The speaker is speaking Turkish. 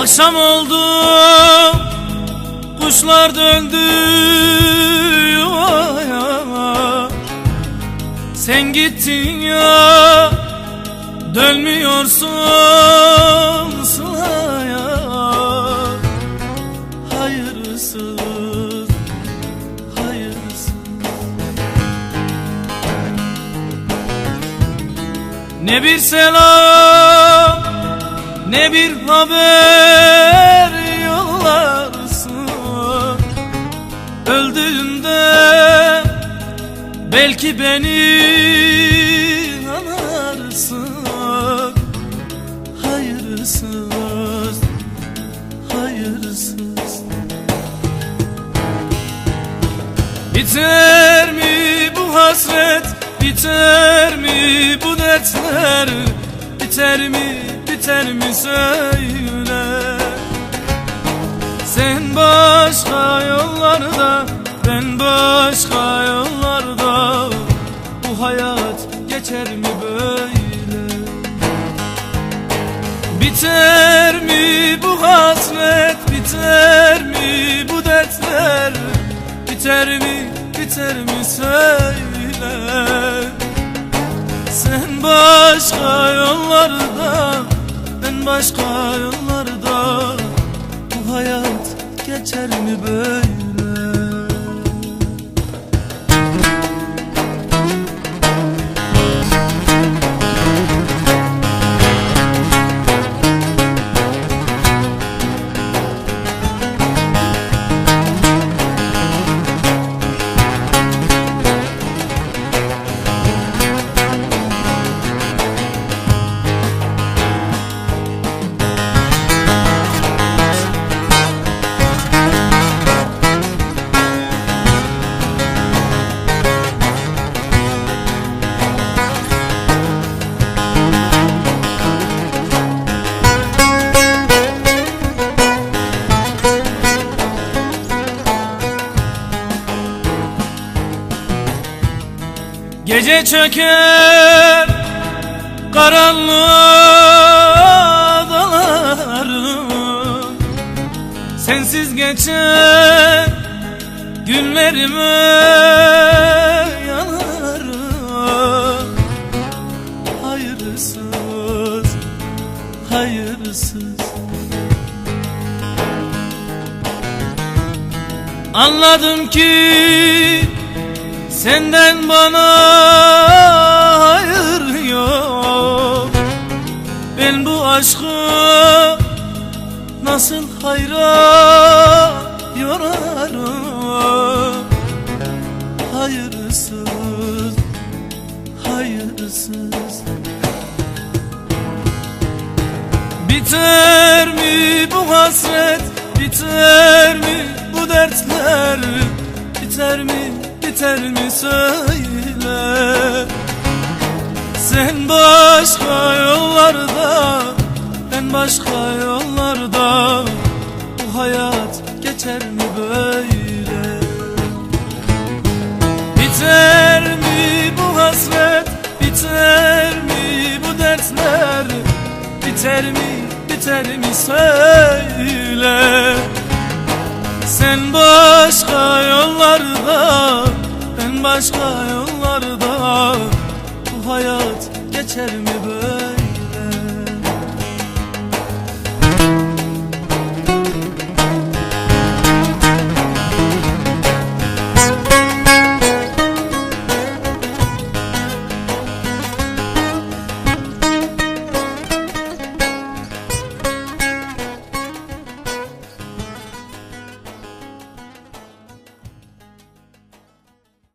Akşam oldu Kuşlar döndü yuvaya Sen gittin ya Dönmüyorsun sılaya. Hayırsız Hayırsız Ne bir selam ne bir haber belki beni anarsın Hayırsız, hayırsız. Biter mi bu hasret, biter mi bu dertler? Biter mi, biter mi söyle? Sen başka yollarda, ben başka yollarda Biter mi bu hasret, biter mi bu dertler? Biter mi, biter mi söyle. Sen başka yollarda, ben başka yollarda. Bu hayat geçer mi böyle Gece çöker karanlığa dalarım Sensiz geçer günlerime yanarım Hayırsız, hayırsız. Anladım ki Senden bana hayır yok. Ben bu aşkı nasıl hayra yorarım Hayırsız, hayırsız. Biter mi bu hasret, biter mi bu dertler? Biter mi, biter mi söyle? Sen başka yollarda, ben başka yollarda. Bu hayat geçer mi böyle? Biter mi bu hasret, biter mi bu dertler? Biter mi, biter mi söyle? Sen başka yollarda, başka yollarda. Bu hayat geçer mi böyle